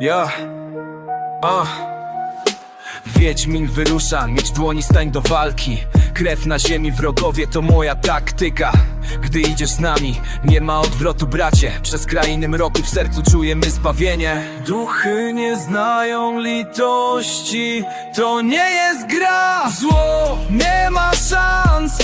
Ja. A. Wiedźmin wyrusza, mieć dłoni stań do walki. Krew na ziemi, wrogowie to moja taktyka. Gdy idziesz z nami, nie ma odwrotu bracie. Przez krainy mroku w sercu czujemy zbawienie. Duchy nie znają litości, to nie jest gra. Zło nie ma szans,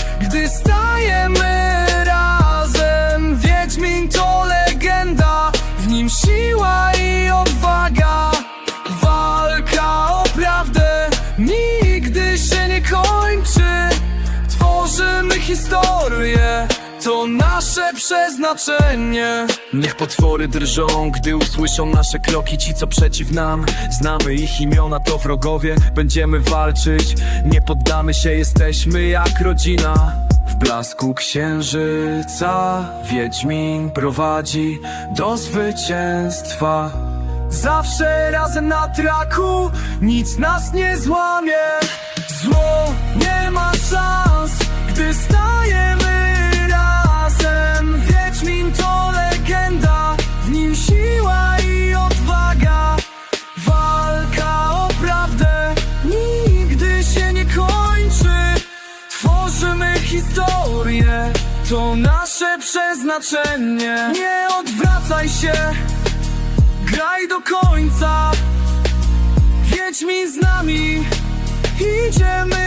Historię, to nasze przeznaczenie. Niech potwory drżą, gdy usłyszą nasze kroki. Ci co przeciw nam, znamy ich imiona to wrogowie. Będziemy walczyć, nie poddamy się, jesteśmy jak rodzina. W blasku księżyca Wiedźmin prowadzi do zwycięstwa. Zawsze razem na traku, nic nas nie złamie. Zło nie To nasze przeznaczenie. Nie odwracaj się. Graj do końca. Wiedźmin z nami. Idziemy